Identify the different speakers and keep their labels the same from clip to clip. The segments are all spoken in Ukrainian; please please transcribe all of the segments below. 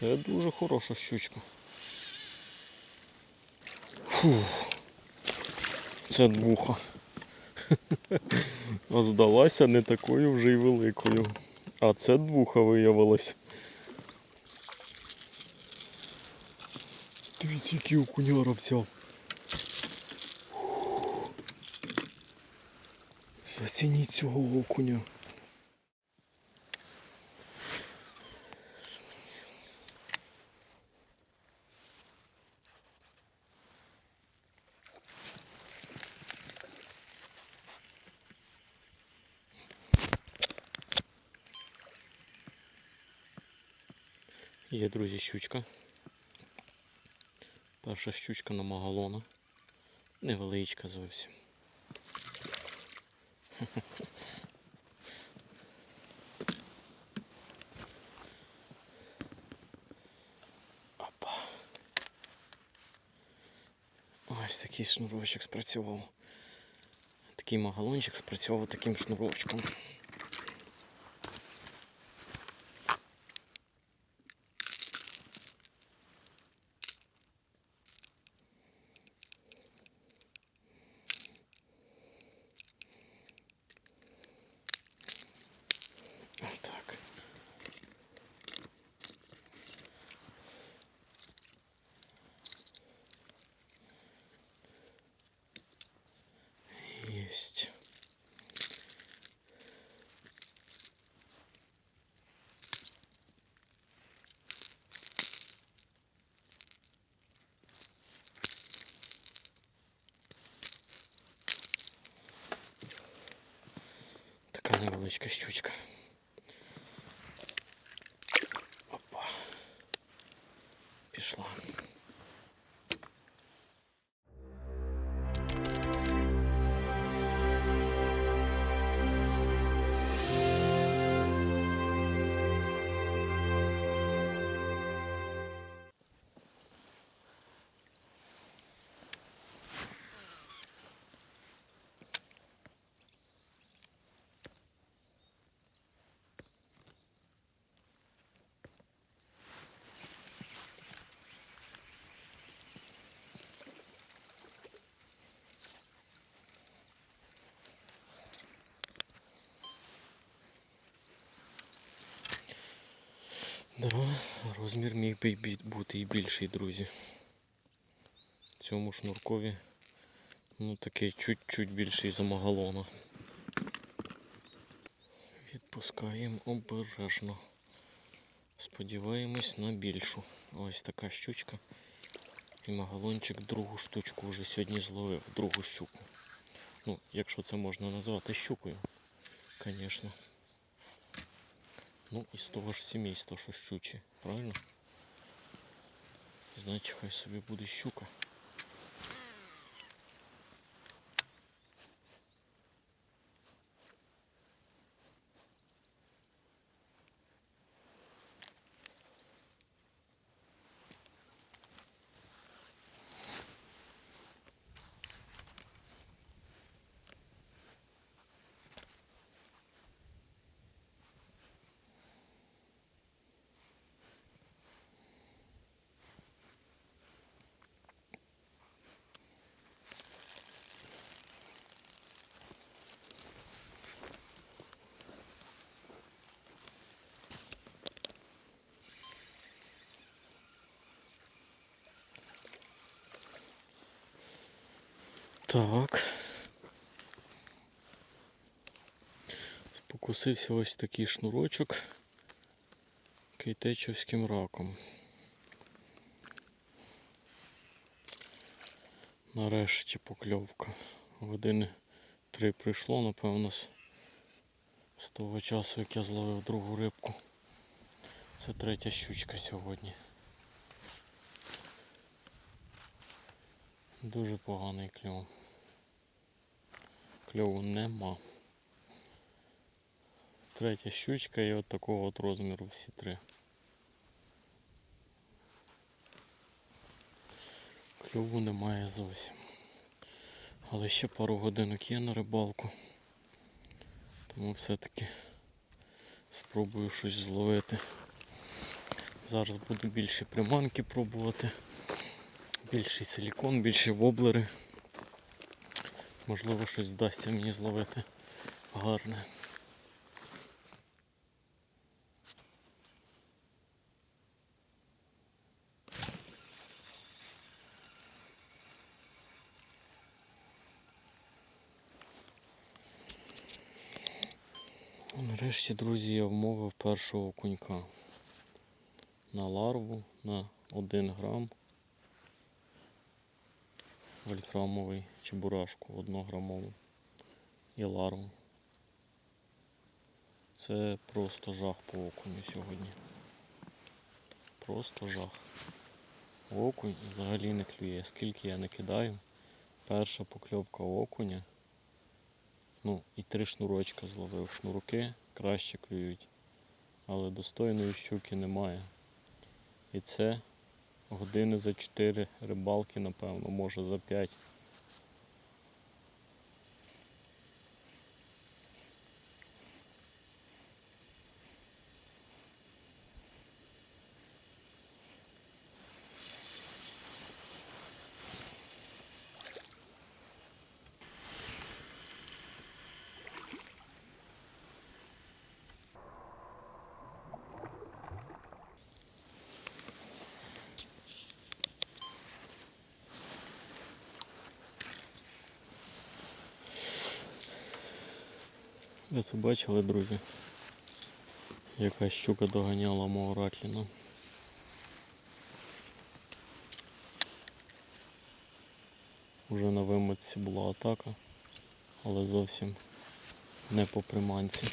Speaker 1: Це дуже хороша щучка. Фух. Це двуха. А здалася не такою вже й великою. А це двуха виявилась. Дивіться, який окуняра взяв. Зацініть цього окуня. Є, друзі, щучка. Перша щучка на магалона. Невеличка зовсім. Опа. Ось такий шнурочок спрацював. Такий магалончик спрацьовував таким шнурочком. Так. Есть. Така невеличка щучка. Да, розмір міг би бути і більший, друзі. Цьому шнуркові ну такий чуть-чуть більший за магалона. Відпускаємо обережно. Сподіваємось на більшу. Ось така щучка. І магалончик другу штучку вже сьогодні зловив, другу щуку. Ну, якщо це можна назвати щукою, звісно. Ну, із того ж сімейства, що щучі, правильно? Значить, хай собі буде щука. Так. Спокусився ось такий шнурочок кейтечівським раком. Нарешті покльовка. Години три прийшло, напевно, з- того часу, як я зловив другу рибку. Це третя щучка сьогодні. Дуже поганий кльов. Кльову нема. Третя щучка і от такого от розміру всі три. Кльову немає зовсім. Але ще пару годинок є на рибалку. Тому все-таки спробую щось зловити. Зараз буду більше приманки пробувати. Більший силікон, більші воблери. Можливо, щось вдасться мені зловити гарне. Нарешті, друзі, я вмовив першого окунька на ларву на 1 грам вольфрамовий чебурашку 1 грамову і ларву. Це просто жах по окуню сьогодні. Просто жах. Окунь взагалі не клює. Скільки я не кидаю. Перша покльовка окуня. Ну, і три шнурочка зловив. Шнурки краще клюють. Але достойної щуки немає. І це години за 4 рибалки, напевно, може за 5. Це бачили, друзі? Яка щука доганяла мого ратліна. Уже на вимитці була атака, але зовсім не по приманці.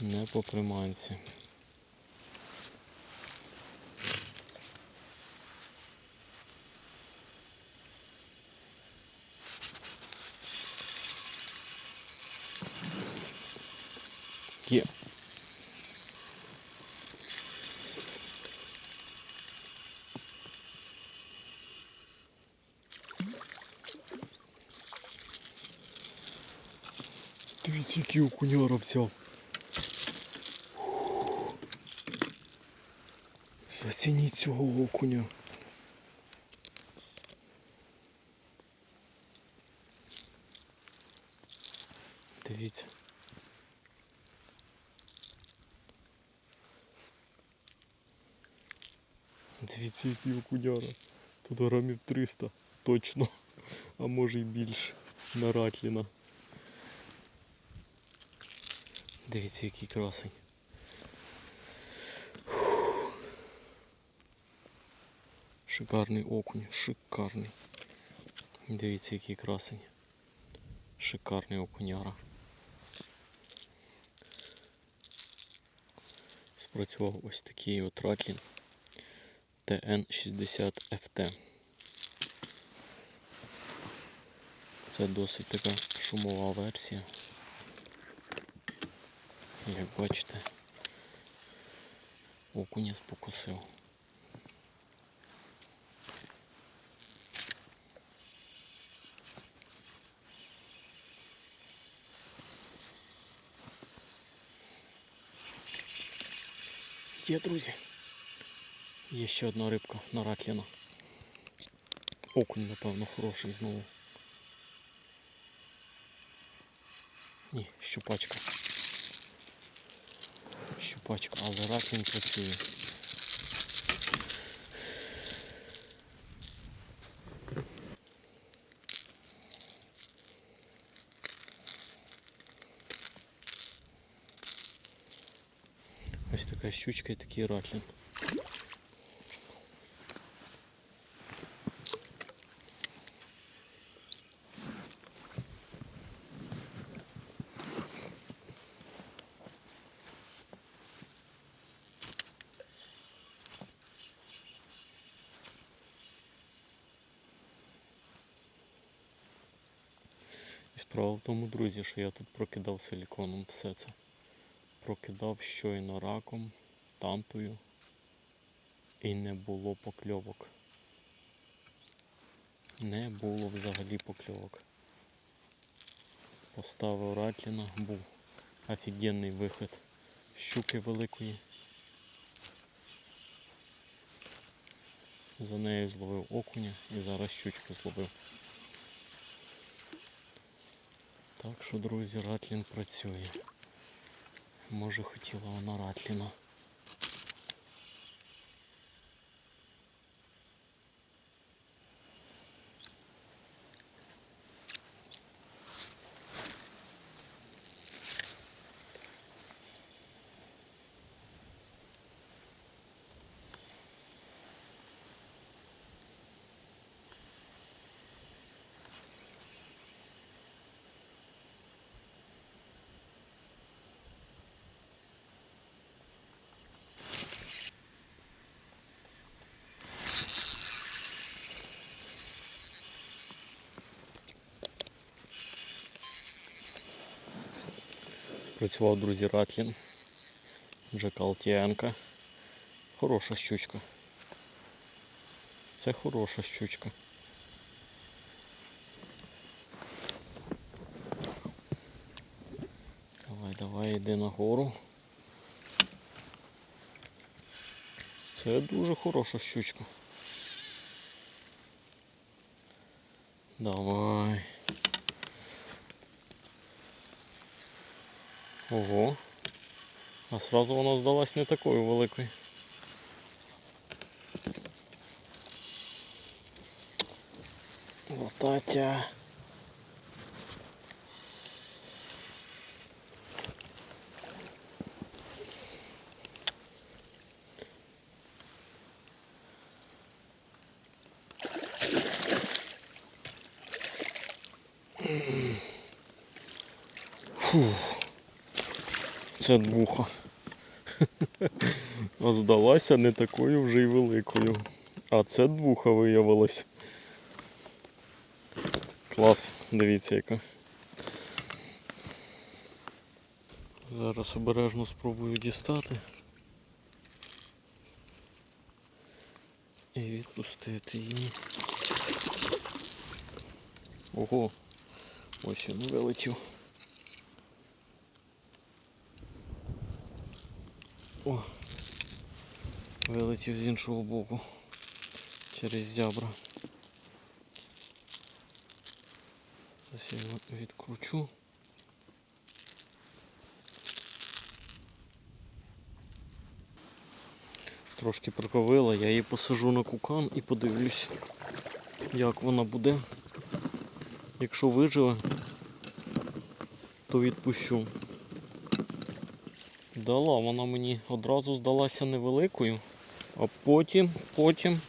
Speaker 1: Не по приманці. Є. Дивіться, який окуняра взяв. Зацініть цього окуня. Дивіться. Дивіться, який окуняра. Тут грамів 300 точно, а може й більше на ратліна. Дивіться, який красень. Шикарний окунь, шикарний. Дивіться, який красень. Шикарний окуняра. Спрацював ось такий от ратлін. TN60FT. Це досить така шумова версія. Як бачите, окуня спокусив. Є, друзі. Є ще одна рибка на ратліна. Окунь, напевно, хороший знову. Ні, щупачка. Щупачка, але ратлін працює. Ось така щучка і такий ратлін. Справа тому, друзі, що я тут прокидав силіконом все це. Прокидав щойно раком, тантою і не було покльовок. Не було взагалі покльовок. Поставив Ратліна, був офігенний вихід щуки великої. За нею зловив окуня і зараз щучку зловив. Так що, друзі, Ратлін працює. Може хотіла вона Ратліна. Спрацював, друзі, Ратлін. Джакалтіанка. Хороша щучка. Це хороша щучка. Давай, давай, йди нагору. Це дуже хороша щучка. Давай. Ого. А сразу вона здалась не такою великою. Лотатя. Фух. Це двуха. А здалася не такою вже й великою. А це двуха виявилась. Клас, дивіться яка. Зараз обережно спробую дістати. І відпустити її. Ого, ось він вилетів. О, вилетів з іншого боку через зябра. Зараз я його відкручу. Трошки приковила, я її посажу на кукан і подивлюсь, як вона буде. Якщо виживе, то відпущу. Дала вона мені одразу здалася невеликою, а потім, потім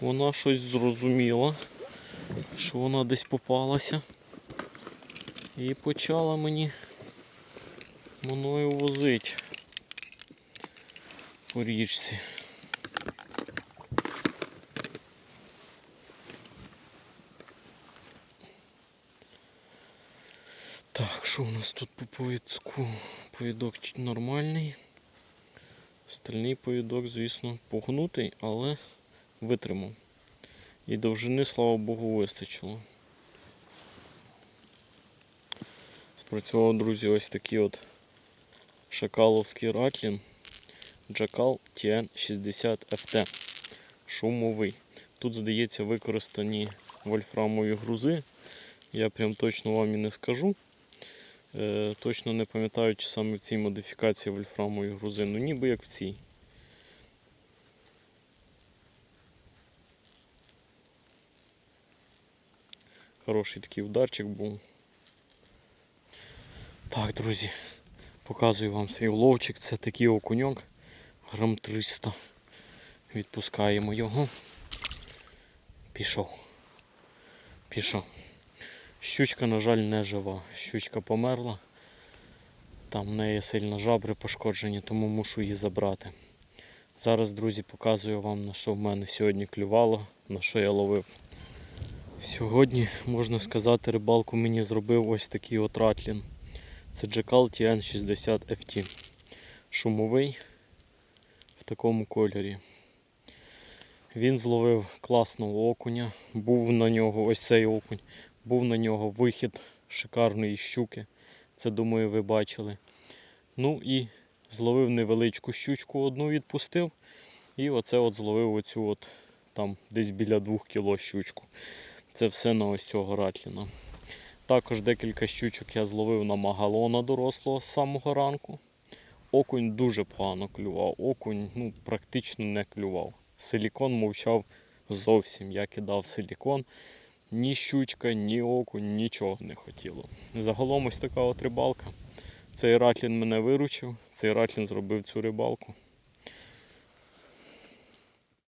Speaker 1: вона щось зрозуміла, що вона десь попалася. І почала мені мною возити по річці. Так, що у нас тут по повідку? Повідок нормальний. Стальний повідок, звісно, погнутий, але витримав. І довжини, слава Богу, вистачило. Спрацював, друзі, ось такий от шакаловський ратлін Jackal TN60 FT. Шумовий. Тут, здається, використані вольфрамові грузи. Я прям точно вам і не скажу. Е, точно не пам'ятаю, чи саме в цій модифікації вольфрамової грузи. Ну ніби як в цій. Хороший такий ударчик був. Так, друзі, показую вам свій уловчик. Це такий окуньок. Грам 300. Відпускаємо його. Пішов. Пішов. Щучка, на жаль, не жива. Щучка померла. Там в неї сильно жабри пошкоджені, тому мушу її забрати. Зараз, друзі, показую вам, на що в мене сьогодні клювало, на що я ловив. Сьогодні, можна сказати, рибалку мені зробив ось такий от ратлін. Це Jackal TN60 FT. Шумовий в такому кольорі. Він зловив класного окуня. Був на нього ось цей окунь. Був на нього вихід шикарної щуки. Це, думаю, ви бачили. Ну і зловив невеличку щучку, одну відпустив. І оце от зловив оцю от там десь біля 2 кіло щучку. Це все на ось цього ратліна. Також декілька щучок я зловив на магалона дорослого з самого ранку. Окунь дуже погано клював. Окунь ну, практично не клював. Силікон мовчав зовсім. Я кидав силікон. Ні щучка, ні окунь, нічого не хотіло. Загалом ось така от рибалка. Цей ратлін мене виручив, цей ратлін зробив цю рибалку.